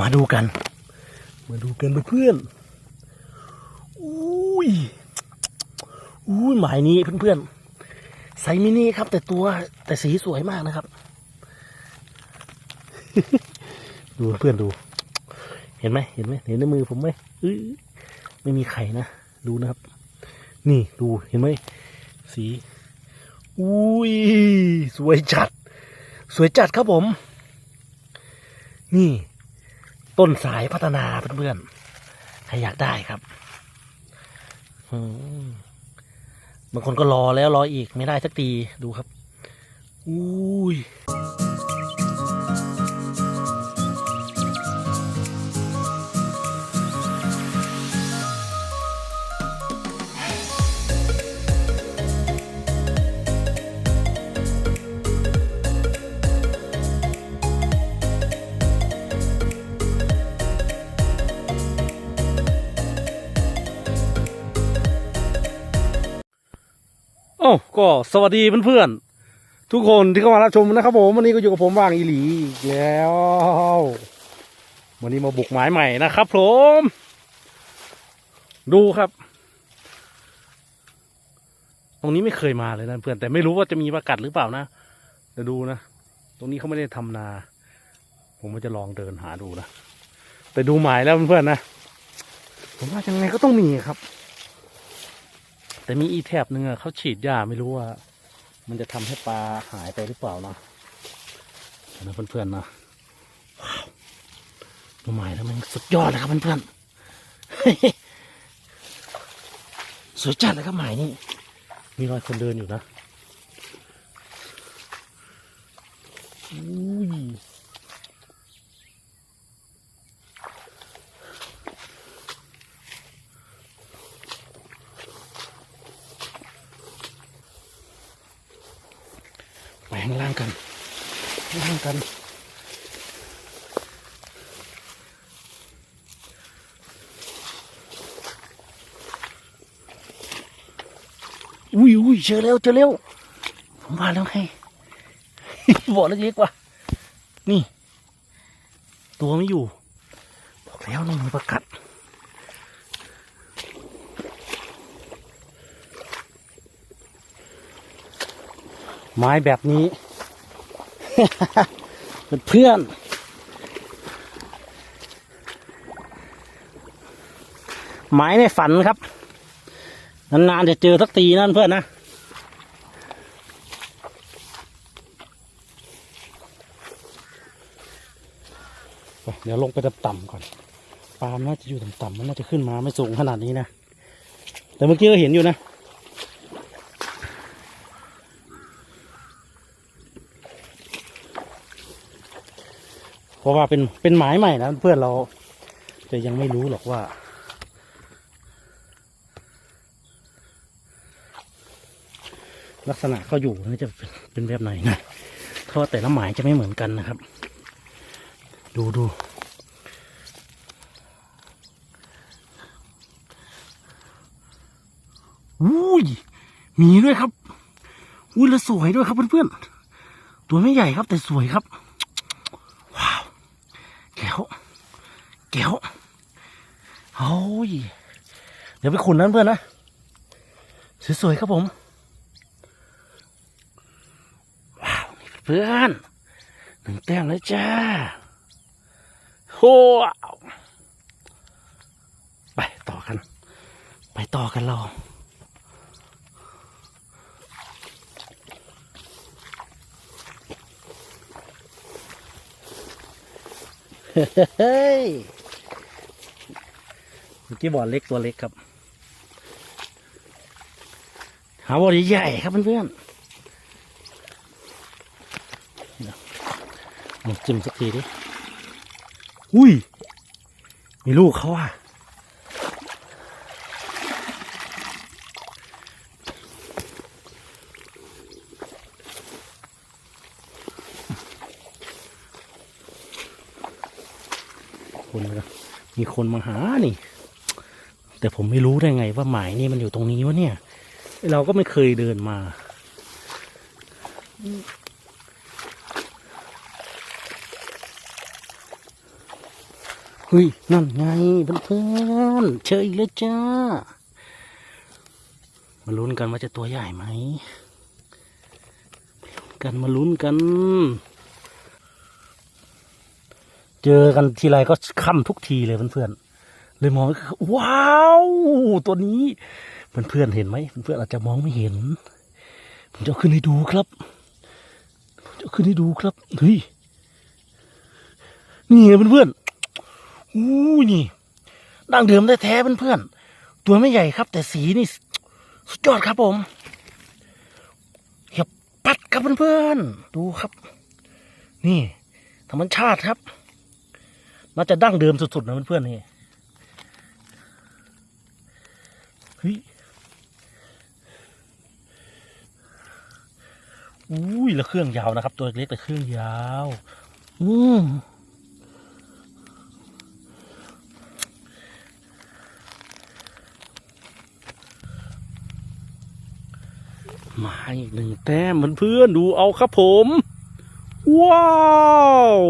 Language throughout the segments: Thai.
มาดูกัน มาดูกันเพื่อนๆอุ้ยอุ้ยหมายนี้เพื่อนๆไซส์มินิครับ แต่ตัวแต่สีสวยมากนะครับ ดูเพื่อนๆดู เห็นไหมเห็นไหมเห็นในมือผมไหมอื้อไม่มีไข่นะ ดูนะครับ นี่ดูเห็นไหมสีอุ้ยสวยจัด สวยจัดครับผม นี่ ต้นสายพัฒนาเพื่อนๆ ใครอยากได้ครับบางคนก็รอแล้วรออีกไม่ได้สักทีดูครับ อุ้ย โอ้ก็สวัสดีเพื่อนๆทุกคนที่เข้ามารับชมนะครับผมวันนี้ก็อยู่กับผมว่างอีหลีอีกแล้ว วันนี้มาบุกหมายใหม่นะครับผมดูครับ ตรงนี้ไม่เคยมาเลยนะเพื่อนแต่ไม่รู้ว่าจะมีประกัดหรือเปล่านะเดี๋ยวดูนะ ตรงนี้เขาไม่ได้ทำนา ผมก็จะลองเดินหาดูนะแต่ดูหมายแล้วเพื่อนๆนะผมว่ายังไงก็ต้องมีครับ แต่มีอีแทบหนึ่งอะเขาฉีดยาไม่รู้ว่า มันจะทำให้ปลาหายไปหรือเปล่านะนะเพื่อนๆนะว้าวดูใหม่แล้วมันสุดยอดเลยครับเพื่อนๆสวยจัดเลยครับใหมายนี่มีรอยคนเดินอยู่นะอุ้ ข้างล่างกันข้างล่างกันอุ้ยอุ้ยเจอแล้วเจอแล้วผมมาแล้วไงบอกแล้วเล็กว่า นี่ ตัวไม่อยู่ บอกแล้วน้องมีประกัด ไม้แบบนี้ เพื่อนไม้ในฝันครับ นานๆจะเจอสักทีนั่นเพื่อนนะเดี๋ยวลงไปต่ำๆก่อนปลามน่าจะอยู่ต่ำๆมันน่าจะขึ้นมาไม่สูงขนาดนี้นะ แต่เมื่อกี้ก็เห็นอยู่นะ ราะว่าเป็นเป็นหมายใหม่นะเพื่อนเราจะยังไม่รู้หรอกว่า ลักษณะเขาอยู่นี่จะเป็นเป็นแบบไหนนะเพราะว่าแต่ละหมายจะไม่เหมือนกันนะครับ ดูดูอุ้ยมีด้วยครับอุ้ยแล้วสวยด้วยครับเพื่อนๆตัวไม่ใหญ่ครับแต่สวยครับ ว้าวแก้วแก้วโอ้ย เดี๋ยวไปขุนนั้นเพื่อนนะ สวยๆครับผม ว้าว นี่เพื่อนหนึ่งแต้มแล้วจ้าโอ้ว้ไปต่อกัน ไปต่อกันเราเฮ้ยเมื่อกี้บอลเล็กตัวเล็กครับ หาบอลใหญ่ครับเพื่อนๆลองจิ้มสักทีดิ อุ้ย มีลูกเขาอะคนนะมีคนมาหานี่ แต่ผมไม่รู้ได้ไงว่าหมายนี่มันอยู่ตรงนี้วะเนี่ย เราก็ไม่เคยเดินมา เฮ้ย นั่นไงเพื่อนๆเจออีกแล้วจ้า มาลุ้นกันว่าจะตัวใหญ่ไหม กันมาลุ้นกัน เจอกันทีไรก็ค่ำทุกทีเลยเพื่อนๆเลยมองว้าว ตัวนี้ เพื่อนๆเห็นไหมเพื่อนๆอาจจะมองไม่เห็น ผมจะขึ้นให้ดูครับผมจะขึ้นให้ดูครับเฮ้ยนี่ไงเพื่อนๆอู้นี่ดั้งเดิมแท้ๆเพื่อนๆตัวไม่ใหญ่ครับ แต่สีนี่สุดยอดครับผมเหียบปัดครับเพื่อนๆดูครับ นี่ธรรมชาติครับน่าจะดั้งเดิมสุดๆนะเพื่อนๆนี่ เฮ้ย อุ้ยแล้วเครื่องยาวนะครับ ตัวเล็กแต่เครื่องยาว อืมมาอีกหนึ่งแต้มเพื่อนๆดูเอาครับผม ว้าว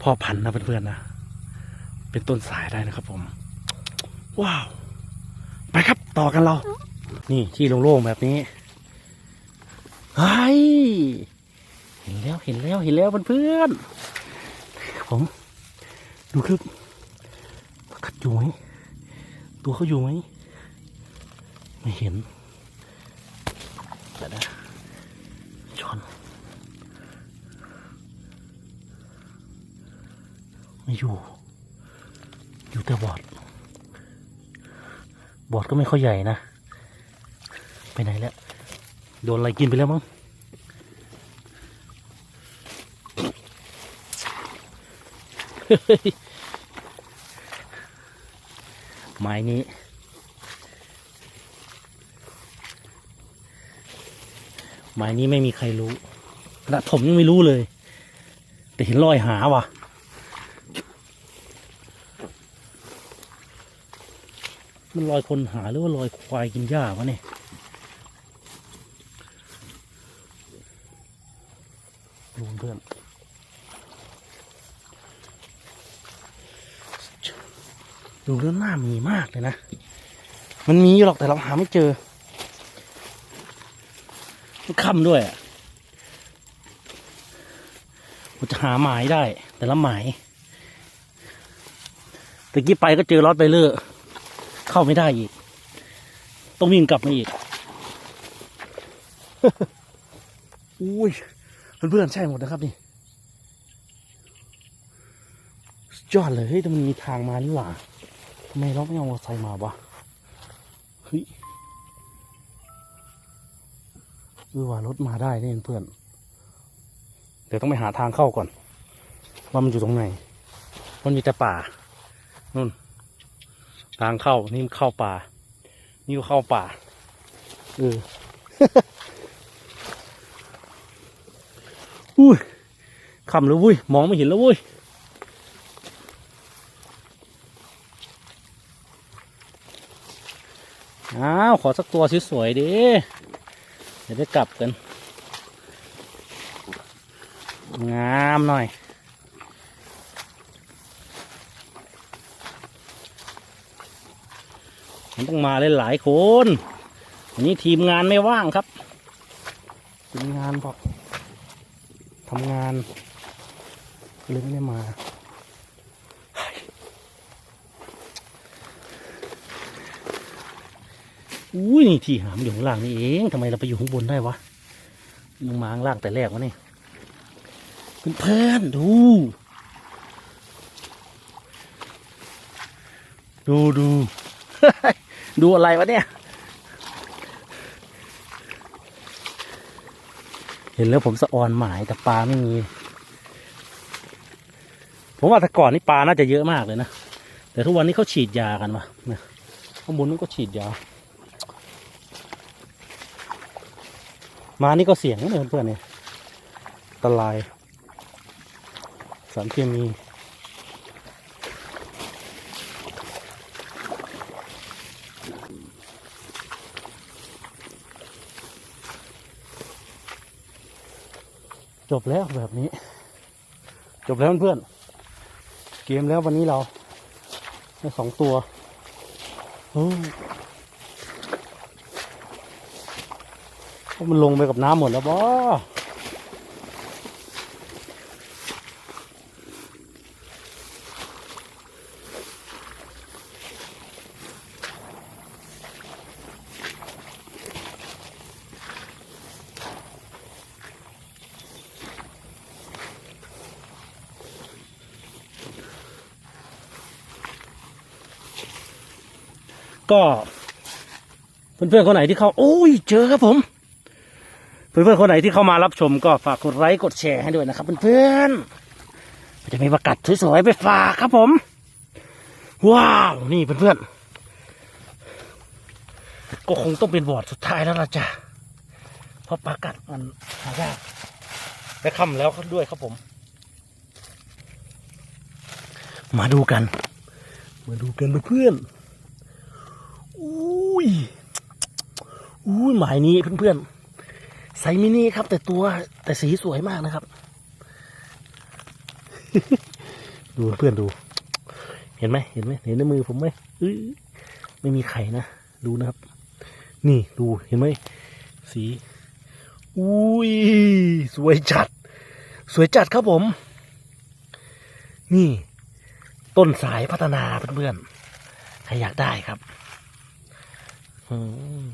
พอพันธุ์นะเพื่อนๆนะ เป็นต้นสายได้นะครับผม ว้าว ไปครับต่อกันเรา นี่ที่โล่งๆแบบนี้ เฮ้ยเห็นแล้วเห็นแล้วเห็นแล้วเพื่อนๆผมดูครับขัดอยู่ไหมตัวเขาอยู่ไหมไม่เห็นแต่นะชอนไม่อยู่ อยู่แต่บอด บอดก็ไม่ค่อยใหญ่นะ ไปไหนแล้ว โดนอะไรกินไปแล้วมั้งไม้นี้ ไม้นี้ไม่มีใครรู้ขนาดผมยังไม่รู้เลย แต่เห็นรอยหาว่ะมันรอยคนหาหรือว่ารอยควายกินหญ้าวะเนี่ย ดูเพื่อน ดูเรื่องหน้ามีมากเลยนะ มันมีอยู่หรอกแต่เราหาไม่เจอมันค่ำด้วยอะผมจะหาหมายได้ แต่ละหมายตะกี้ไปก็เจอรถไปเลอเข้าไม่ได้อีก ต้องวิ่งกลับมาอีก อุ้ยเพื่อนๆใช่หมดนะครับนี่สุดยอดเลยเฮ้ยแต่มันมีทางมานี่หว่าำไมเราไม่เอามอเตอร์ไซค์มาวะเฮ้ยเออว่ารถมาได้เนี่เพื่อน เดี๋ยวต้องไปหาทางเข้าก่อน ว่ามันอยู่ตรงไหน มันมีแต่ป่านู่น ทางเข้านี่มันเข้าป่า นี่ก็เข้าป่าเอออุ้ยคำแล้ววุ้ยมองไม่เห็นแล้ววุ้ย อ้าวขอสักตัวสวยๆดิเดี๋ยวได้กลับกัน งามหน่อย มันต้องมาหลายๆคนวันนี้ทีมงานไม่ว่างครับทีมงานบอกทำงานเลยไม่ได้มา อุ้ยนี่ที่หามอยู่ข้างล่างนี่เองทำไมเราไปอยู่ข้างบนได้วะลงมาข้างล่างแต่แรกวะนี่เพื่อนดู ดูดูดูอะไรวะเนี่ย เห็นแล้วผมสะออนหมายแต่ปลาไม่มี ผมว่าแต่ก่อนนี่ปลาน่าจะเยอะมากเลยนะ แต่ทุกวันนี้เขาฉีดยากันวะเนี่ยข้างบนนู้นก็ฉีดยา มานี่ก็เสี่ยงนะเนี่ยเพื่อนๆเนี่ยอันตราย สารเคมีจบแล้วแบบนี้ จบแล้วเพื่อนๆเกมแล้ววันนี้เราได้สองตัว โอ้มันลงไปกับน้ำหมดแล้วบอก็เพื่อนๆคนไหนที่เขาโอ้ยเจอครับผม เพื่อนๆคนไหนที่เข้ามารับชมก็ฝากกดไลค์กดแชร์ให้ด้วยนะครับเพื่อนๆจะมีประกัดสวยๆไปฝากครับผม ว้าวนี่เพื่อนๆก็คงต้องเป็นบอร์ดสุดท้ายแล้วล่ะจ้ะเพราะประกัดมันหายากและค่ำแล้วด้วยครับผม มาดูกัน มาดูกันเพื่อนๆอุ้ยอุ้ยหมายนี้เพื่อนๆ ไซส์มินิครับ แต่ตัวแต่สีสวยมากนะครับ ดูเพื่อนๆดู เห็นไหมเห็นไหมเห็นในมือผมไหมอื้อไม่มีไข่นะ ดูนะครับ นี่ดูเห็นไหมสีอุ้ยสวยจัด สวยจัดครับผม นี่ ต้นสายพัฒนาเพื่อนๆใครอยากได้ครับ อืม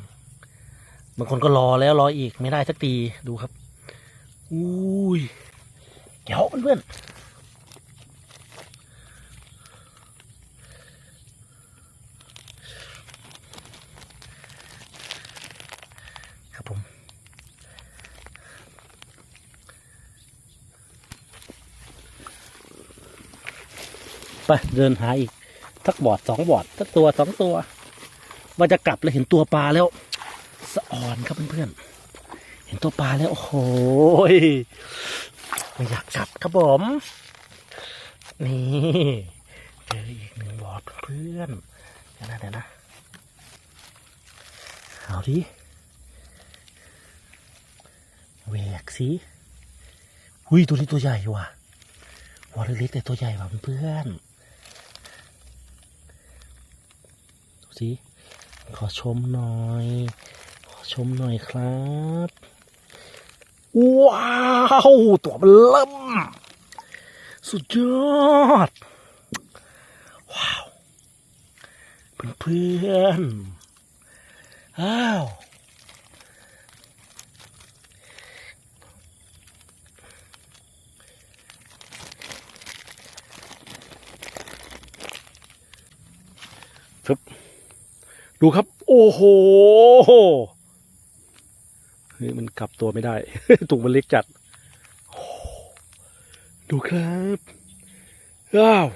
บางคนก็รอแล้วรออีกไม่ได้สักทีดูครับอุ้ยเดี๋ยวเพื่อนครับผมไปเดินหาอีกสักบอดสองบอดสักตัวสองตัวว่าจะกลับแล้วเห็นตัวปลาแล้ว สะอ่อนครับเพื่อนๆ เห็นตัวปลาแล้ว โอ้โหไม่อยากกลับครับผม นี่เจออีกหนึ่งบอดเพื่อนเดี๋ยวนะเดี๋ยวนะเอาดิแหวกสิหุยตัวนี้ตัวใหญ่ว่ะวอลเล็กๆแต่ตัวใหญ่ว่ะเพื่อนดูสิขอชมหน่อย ชมหน่อยครับ ว้าว ตัวมันเริ่ม สุดยอด ว้าว เพื่อนๆอ้าวดูครับ โอ้โห ฮ้ยมันกลับตัวไม่ได้ตุงมันเล็กจัด ดูครับว้าว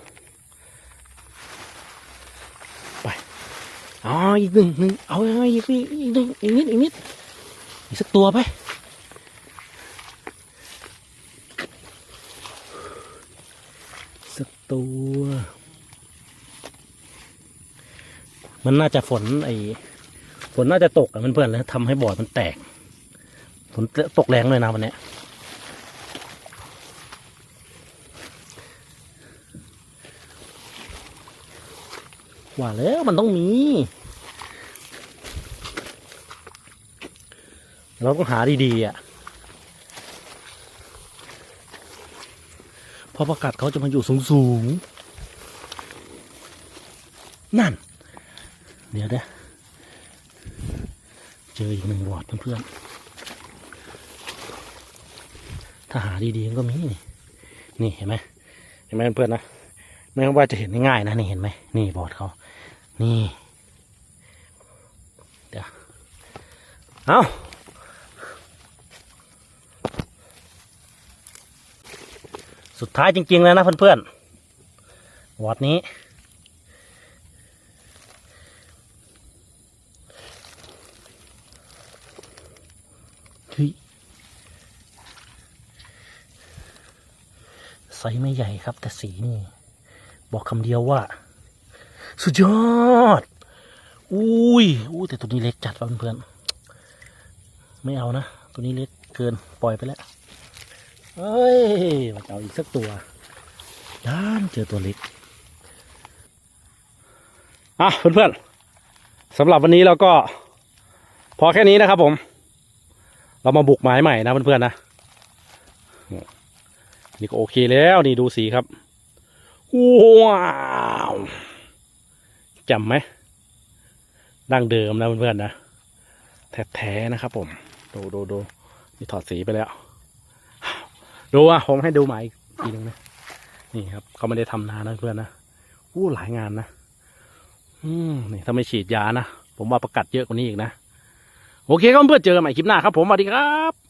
ไปอ๋ออีกหนึ่งหนึ่งเอาอีกอีกอีกหนึ่งอีกนิดอีกนิดอีกสักตัวไปสักตัวมันน่าจะฝนไอ้ฝนน่าจะตกอะเพื่อนๆแล้วทำให้บอร์ดมันแตก ฝนตกแรงเลยนะวันนี้ว่าแล้วมันต้องมี เราต้องหาดีๆอะเพราะประกาศเขาจะมาอยู่สูงๆ นั่น เดี๋ยวเด้เจออีกหนึ่งวอดเพื่อนๆ ถ้าหาดีๆก็มีนี่นี่เห็นไหมเห็นไหมเพื่อนนะไม่ว่าจะเห็นง่ายๆนะนี่เห็นไหมนี่บอดเขา นี่เดี๋ยวเอาสุดท้ายจริงๆ แล้วนะเพื่อนๆวอดนี้ เฮ้ย ไซส์ไม่ใหญ่ครับ แต่สีนี่ บอกคำเดียวว่า สุดยอด อุ้ยอู้แต่ตัวนี้เล็กจัดเพื่อนๆไม่เอานะ ตัวนี้เล็กเกินปล่อยไปแล้วเอ้ยมาเอาอีกสักตัวด้านเจอตัวเล็กอะเพื่อนๆสำหรับวันนี้เราก็ พอแค่นี้นะครับผม เรามาบุกหมายใหม่นะเพื่อนๆนะ นี่ก็โอเคแล้วนี่ดูสีครับว้าวจำไหมดั้งเดิมนะเพื่อนๆนะแท้ๆนะครับ ผมดูดูดูนี่ถอดสีไปแล้ว ดูอะผมให้ดูใหมายอีกทีนึงนะนี่ครับเขาไม่ได้ทำนานนะเพื่อนนะอู้หลายงานนะอืมนี่ถ้าไม่ฉีดยานะผมว่าประกัดเยอะกว่านี้อีกนะโอเคก็เพื่อนเจอกันใหม่คลิปหน้าครับ ผมสวัสดีครับ